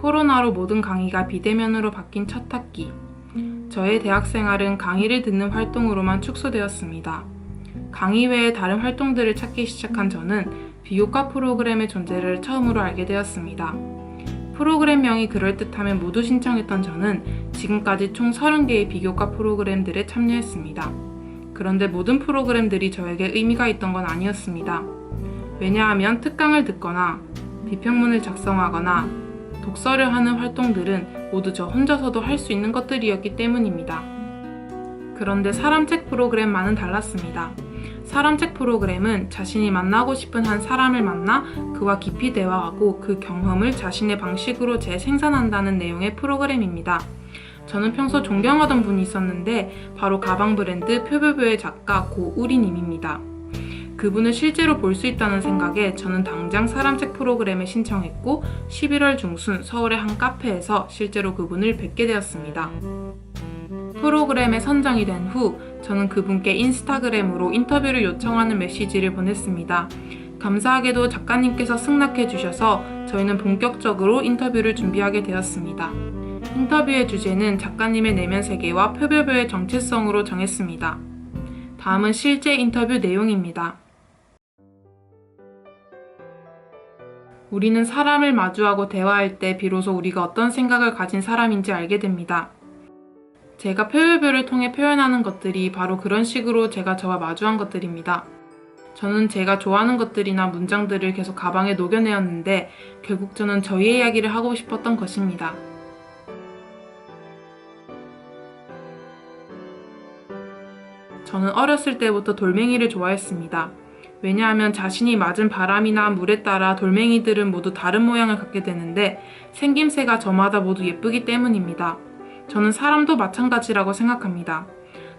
코로나로 모든 강의가 비대면으로 바뀐 첫 학기. 저의 대학 생활은 강의를 듣는 활동으로만 축소되었습니다. 강의 외에 다른 활동들을 찾기 시작한 저는 비교과 프로그램의 존재를 처음으로 알게 되었습니다. 프로그램명이 그럴듯하면 모두 신청했던 저는 지금까지 총 30개의 비교과 프로그램들에 참여했습니다. 그런데 모든 프로그램들이 저에게 의미가 있던 건 아니었습니다. 왜냐하면 특강을 듣거나 비평문을 작성하거나 독서를 하는 활동들은 모두 저 혼자서도 할 수 있는 것들이었기 때문입니다. 그런데 사람 책 프로그램만은 달랐습니다. 사람 책 프로그램은 자신이 만나고 싶은 한 사람을 만나 그와 깊이 대화하고 그 경험을 자신의 방식으로 재생산한다는 내용의 프로그램입니다. 저는 평소 존경하던 분이 있었는데 바로 가방 브랜드 표별표의 작가 고우리님입니다. 그분을 실제로 볼 수 있다는 생각에 저는 당장 사람책 프로그램에 신청했고 11월 중순 서울의 한 카페에서 실제로 그분을 뵙게 되었습니다. 프로그램에 선정이 된 후 저는 그분께 인스타그램으로 인터뷰를 요청하는 메시지를 보냈습니다. 감사하게도 작가님께서 승낙해 주셔서 저희는 본격적으로 인터뷰를 준비하게 되었습니다. 인터뷰의 주제는 작가님의 내면 세계와 표별표의 정체성으로 정했습니다. 다음은 실제 인터뷰 내용입니다. 우리는 사람을 마주하고 대화할 때 비로소 우리가 어떤 생각을 가진 사람인지 알게 됩니다. 제가 표별표를 통해 표현하는 것들이 바로 그런 식으로 제가 저와 마주한 것들입니다. 저는 제가 좋아하는 것들이나 문장들을 계속 가방에 녹여내었는데 결국 저는 저희의 이야기를 하고 싶었던 것입니다. 저는 어렸을 때부터 돌멩이를 좋아했습니다. 왜냐하면 자신이 맞은 바람이나 물에 따라 돌멩이들은 모두 다른 모양을 갖게 되는데 생김새가 저마다 모두 예쁘기 때문입니다. 저는 사람도 마찬가지라고 생각합니다.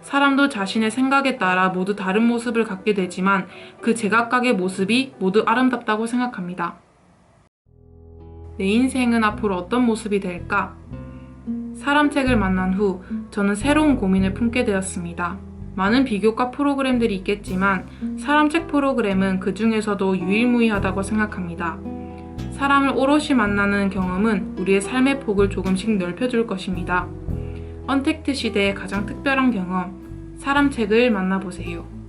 사람도 자신의 생각에 따라 모두 다른 모습을 갖게 되지만 그 제각각의 모습이 모두 아름답다고 생각합니다. 내 인생은 앞으로 어떤 모습이 될까? 사람 책을 만난 후 저는 새로운 고민을 품게 되었습니다. 많은 비교과 프로그램들이 있겠지만 사람 책 프로그램은 그 중에서도 유일무이하다고 생각합니다. 사람을 오롯이 만나는 경험은 우리의 삶의 폭을 조금씩 넓혀줄 것입니다. 언택트 시대의 가장 특별한 경험, 사람 책을 만나보세요.